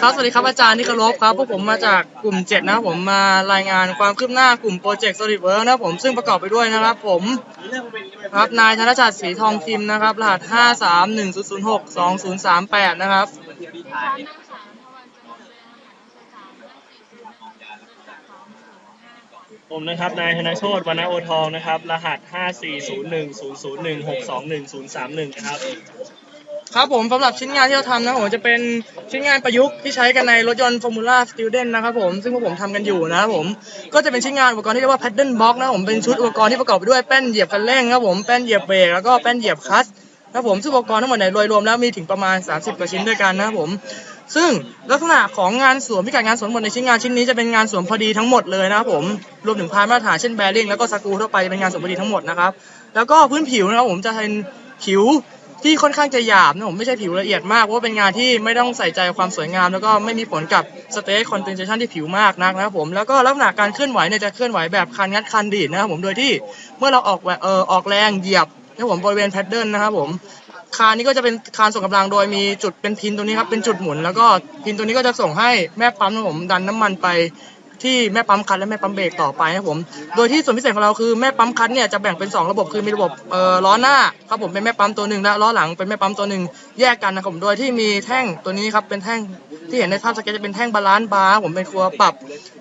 ครับสวัสดีครับอาจารย์ที่เคารพครับพวกผมมาจากกลุ่ม 7 นะครับผมมารายงานความคืบหน้ากลุ่มโปรเจกต์ Solid Work นะครับผมซึ่งประกอบไปด้วยนะครับ ผมครับนายธนชัดศรีทองทิมนะครับ รหัส 531062038 นะครับผมนะครับนายธนโชตวรรณโอทองนะครับ รหัส 5401001621031นะครับ ครับผมสำหรับชิ้นงานที่เราทำนะผมจะเป็นชิ้นงานประยุกต์ที่ใช้กันในรถยนต์ Formula Student นะครับผมซึ่งพวกผมทำกันอยู่นะครับผมก็จะเป็นชิ้นงานอุปกรณ์ที่เรียกว่า paddle box นะผมเป็นชุดอุปกรณ์ที่ประกอบไปด้วยแป้นเหยียบคันเร่งครับผมแป้นเหยียบเบรกแล้วก็แป้นเหยียบคลัตช์นะครับผมซึ่งอุปกรณ์ทั้งหมดเนี่ยโดยรวมแล้วมีถึงประมาณ 30กว่าชิ้นด้วยกันนะครับผมซึ่งลักษณะของงานสวมพิกัดงานสวมหมดในชิ้นงานชิ้นนี้จะเป็นงานสวมพอดีทั้งหมดเลยนะครับผมรวมถึงพายมาตรฐานเช่นแบริ่งแล้วก็สกรูทั่วไปจะเป็นงานสวมพอดีทั้งหมดนะครับแล้วก็พื้นผิวนะครับผมจะเป็นผิว ที่ค่อนข้างจะหยาบนะผมไม่ใช่ผิวละเอียดมากเพราะว่าเป็นงานที่ไม่ต้องใส่ใจความสวยงาม แล้วก็ไม่มีผลกับสเต t คอนเ e นเ t ชันที่ผิวมากนักนะครับผมแล้วก็ลักษณะการเคลื่อนไหวเนี่ยจะเคลื่อนไหวแบบคันงัดคันดีดนะครับผมโดยที่เมื่อเราออกแเอ่อออกแรงเหยียบนะครับผมบริเวณแพดเดิลนะครับผมคานนี้ก็จะเป็นคานส่งกำลังโดยมีจุดเป็นพินตรงนี้ครับเป็นจุดหมุน แล้วก็พินตัวนี้ก็จะส่งให้แม่ปั๊มนะผมดันน้ำมันไป ที่แม่ปั๊มคันและแม่ปั๊มเบรกต่อไปนะผม โดยที่ส่วนพิเศษของเราคือแม่ปั๊มคันเนี่ยจะแบ่งเป็น 2 ระบบคือมีระบบเอ่อล้อหน้าครับผมเป็นแม่ปั๊มตัวหนึ่งและล้อหลังเป็นแม่ปั๊มตัวหนึ่งแยกกันนะครับผมโดยที่มีแท่งตัวนี้ครับเป็นแท่งที่เห็นในภาพสเก็ตจะเป็นแท่งบาลานซ์บาร์ผมเป็นครัวปรับ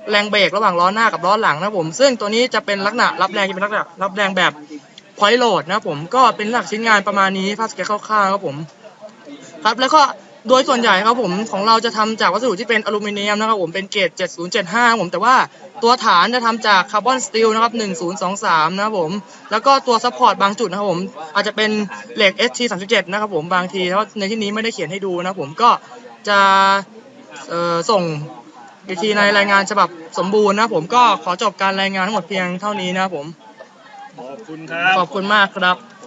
แรงเบรกระหว่างล้อหน้ากับล้อหลังนะผมซึ่งตัวนี้จะเป็นลักษณะรับแรงจะเป็นลักษณะรับแรงแบบพอยต์โหลดนะผมก็เป็นหลักชิ้นงานประมาณนี้ภาพสเก็ตคร่าวๆครับผมครับแล้วก็ โดยส่วนใหญ่ครับผมของเราจะทำจากวัสดุที่เป็นอลูมิเนียมนะครับผมเป็นเกรด7075ครับผมแต่ว่าตัวฐานจะทำจากคาร์บอนสตีลนะครับ1023นะครับผมแล้วก็ตัวซัพพอร์ตบางจุดนะครับผมอาจจะเป็นเหล็ก ST37 นะครับผมบางทีเพราะในที่นี้ไม่ได้เขียนให้ดูนะครับผมก็จะเอ่อส่งอีกทีในรายงานฉบับสมบูรณ์นะครับผมก็ขอจบการรายงานทั้งหมดเพียงเท่านี้นะครับผมขอบคุณครับขอบคุณมากครับ